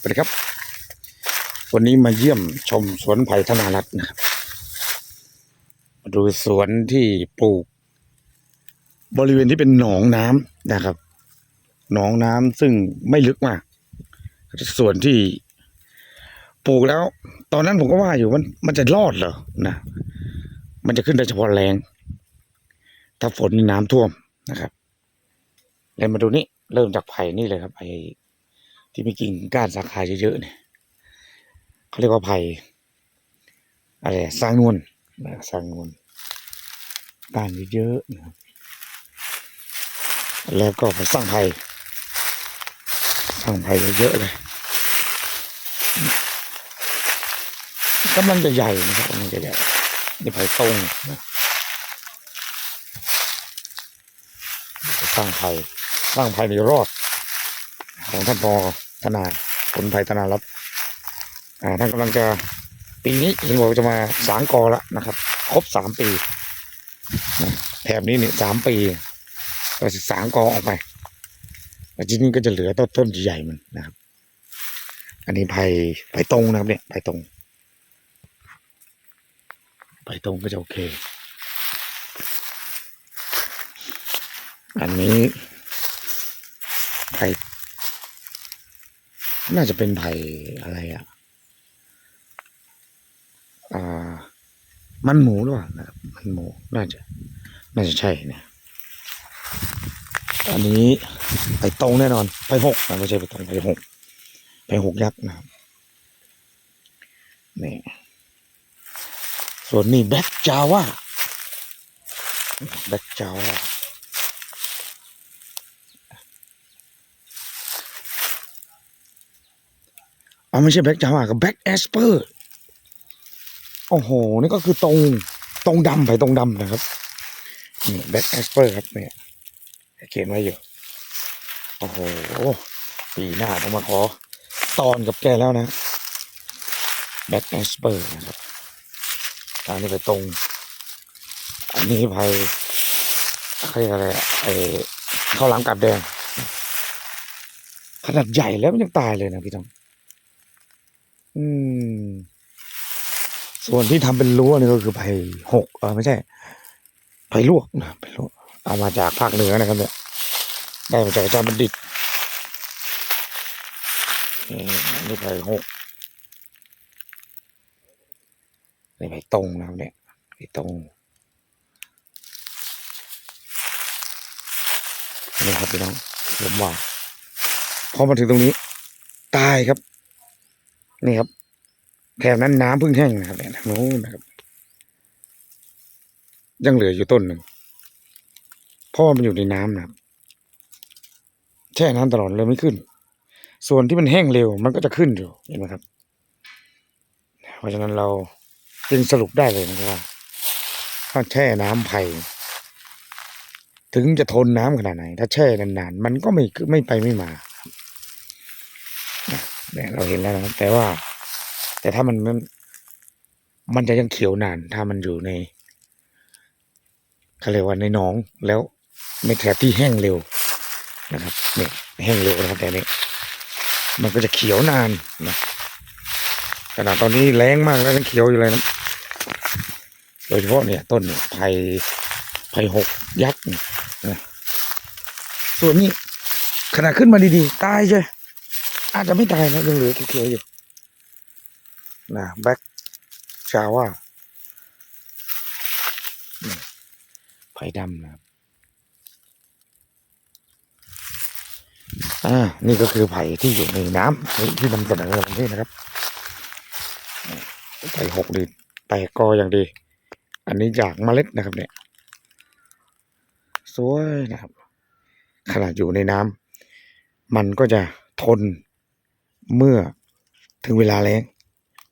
สวัสดีครับ วันนี้มาเยี่ยมชมสวนไผ่ธนารัตน์นะครับมาดูสวนที่ปลูก บริเวณที่เป็นหนองน้ำนะครับ หนองน้ำซึ่งไม่ลึกมาก ส่วนที่ปลูกแล้ว ตอนนั้นผมก็ว่าอยู่มันมันจะรอดเหรอนะมันจะขึ้นได้เฉพาะแรงถ้าฝนนี่น้ำท่วมนะครับเลยมาดูนี่เริ่มจากไผ่นี่เลยครับไผ่ ที่มีกิ่งก้านสาขาเยอะๆเนี่ยเขาเรียกว่าไผ่อะไรสร้างนวลสร้างนวลก้านเยอะๆนะครับแล้วก็ไปสร้างไผ่สร้างไผ่เยอะๆเลยกำลังจะใหญ่นะครับกำลังจะใหญ่นี่ไผ่ตรงนะสร้างไผ่สร้างไผ่ในรอดของท่านพอ ธนาผลไผ่ธนารัตน์อ่าท่านกำลังจะปีนี้เห็นบอกว่าจะมาสางกอแล้วนะครับ ครบสามปีแถบนี้เนี่ยสามปีก็จะสางกอออกไปแล้วทีนี้ก็จะเหลือต้นต้นใหญ่ๆมันนะครับ อันนี้ไผ่ไผ่ตรงนะครับเนี่ยไผ่ตรงไผ่ตรงก็จะโอเค อันนี้ไผ่ น่าจะเป็นไผ่อะไรอะ อ่า มันหมูหรือเปล่ามันหมู น่าจะ น่าจะใช่นี่ยอันนี้ไปตรงแน่นอน ไปหกนะไม่ใช่ไปตรงไปหก ไปหกยักษ์นะครับนี่ ส่วนนี้แบ็กจาว่าแบ็กจาว่า อ๋อไม่ใช่แบ็กจาวากับแบ็กแอสเปอร์โอ้โห นี่ก็คือตรงตรงดำไปตรงดำนะครับนี่แบ็กแอสเปอร์ครับเนี่ยเขียนไว้อยู่โอ้โหปีหน้าต้องมาขอตอนกับแกแล้วนะแบ็กแอสเปอร์นะครับอันนี้ไปตรง อันนี้ไปเขาเรียกอะไรอะไอ้ข้าวหลามกับแดง ขนาดใหญ่แล้วมันยังตายเลยนะพี่ต้อง อืม ส่วนที่ทำเป็นรั้วนี่ก็คือไผ่หกเออไม่ใช่ไผ่ลวกนะไผ่ลวกเอามาจากภาคเหนือนะครับเนี่ยได้มาจากอาจารย์บัณฑิตนี่นี่ไผ่หกนี่ไผ่ตรงนะครับเนี่ยไผ่ตรงนี่ครับพี่น้องผมว่าพอมาถึงตรงนี้ ตายครับ นี่ครับแถวนั้นน้ำเพิ่งแห้งนะครับเนี่ยโน้นนะครับ ยังเหลืออยู่ต้นหนึ่งเพราะว่ามันอยู่ในน้ำนะครับ แช่น้ำตลอดเลยไม่ขึ้น ส่วนที่มันแห้งเร็วมันก็จะขึ้นอยู่เห็นไหมครับ เพราะฉะนั้นเราจึงสรุปได้เลยนะครับว่าถ้าแช่น้ำไผ่ถึงจะทนน้ำขนาดไหน ถ้าแช่นานๆมันก็ไม่ไม่ไปไม่มา เนี่ยเราเห็นแล้วนะครับ แต่ว่า แต่ถ้ามันมันมันจะยังเขียวนาน ถ้ามันอยู่ในเขาเรียกว่าในหนองแล้วในแถบที่แห้งเร็วนะครับเนี่ยแห้งเร็วนะครับแต่นี้ มันก็จะเขียวนานนะขนาดตอนนี้แรงมากแล้วยังเขียวอยู่เลยนะโดยเฉพาะเนี่ย ต้นเนี่ยไผ่ไผ่หกยักษ์นะส่วนนี้ขนาดขึ้นมาดีๆ ตายใช่ อาจจะไม่ตายนะยังเหลือเขียวอยู่นะแบ็กชาว่าไผ่ดำนะครับอ่านี่ก็คือไผ่ที่อยู่ในน้ำนี่ที่นำเสนอวันนี้นะครับไผ่หกดีแตกกออย่างดี อันนี้จากเมล็ดนะครับ เนี่ย สวยนะครับ ขนาดอยู่ในน้ำมันก็จะทน เมื่อถึงเวลาแล้ง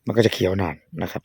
มันก็จะเขียวนานนะครับ